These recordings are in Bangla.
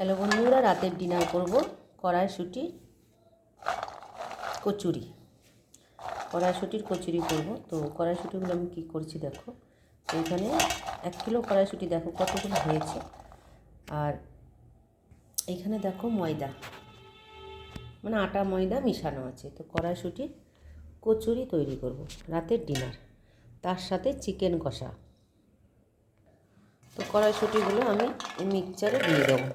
হ্যালো বন্ধুরা, রাতের ডিনার করব। কড়াইশুটি কচুরি। কড়াইশুটির কচুরি করব। তো কড়াইশুটিগুলো আমি কী করছি দেখো তো এখানে এক কিলো কড়াইশুটি দেখো কতগুলো হয়েছে। আর এখানে দেখো ময়দা মানে আটা ময়দা মিশানো আছে। তো কড়াইশুটির কচুরি তৈরি করব রাতের ডিনার তার সাথে চিকেন কষা। তো কড়াইশুটিগুলো আমি মিক্সচারে দিয়ে দেবো।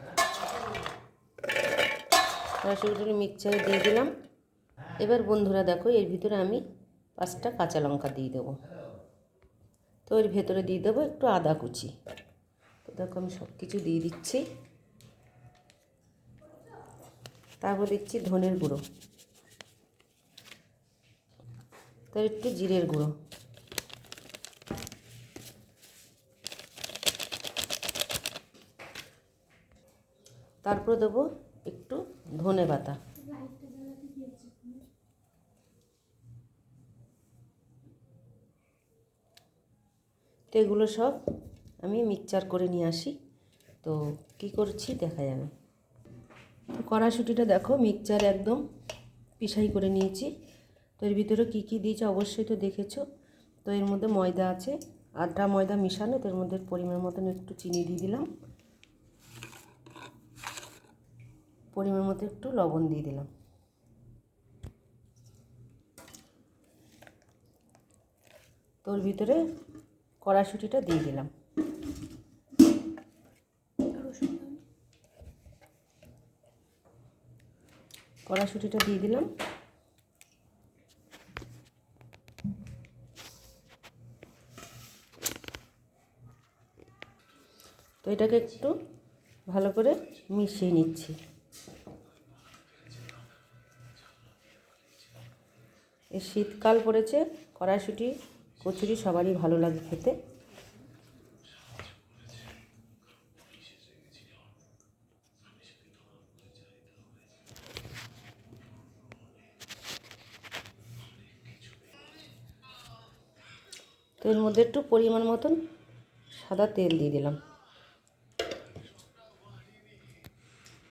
কড়াইশুটিগুলো মিক্সচারে দিয়ে দিলাম। এবার বন্ধুরা দেখো, এর ভিতরে আমি পাঁচটা কাঁচা লঙ্কা দিয়ে দেবো। তো এর ভেতরে দিয়ে দেবো একটু আদা কুচি। তো দেখো আমি সব কিছু দিয়ে দিচ্ছি। তারপর দিচ্ছি ধনের গুঁড়ো। তার একটু জিরের গুঁড়ো। তারপর দেবো একটু ধনে পাতা। তো এগুলো সব আমি মিক্সচার করে নিয়ে আসি। তো কি করছি দেখা যাবে। তো কড়াশুটিটা দেখো, মিক্সচার একদম পিসাই করে নিয়েছি। তো এর ভিতরে কী কী দিয়েছে অবশ্যই তো দেখেছ। তো এর মধ্যে ময়দা আছে আটা ময়দা মিশানো, তো এর মধ্যে পরিমাণ মতন একটু চিনি দিয়ে দিলাম। পরিমাণ মতো একটু লবণ দিয়ে দিলাম। তোর ভিতরে কড়াশুটিটা দিয়ে দিলাম। কড়াশুটিটা দিয়ে দিলাম। তো এটাকে একটু ভালো করে মিশিয়ে নিচ্ছি। এই শীতকাল পড়েছে, কড়াইশুঁটি, কচুরি সবারই ভালো লাগে খেতে। তো এর মধ্যে একটু পরিমাণ মতন সাদা তেল দিয়ে দিলাম।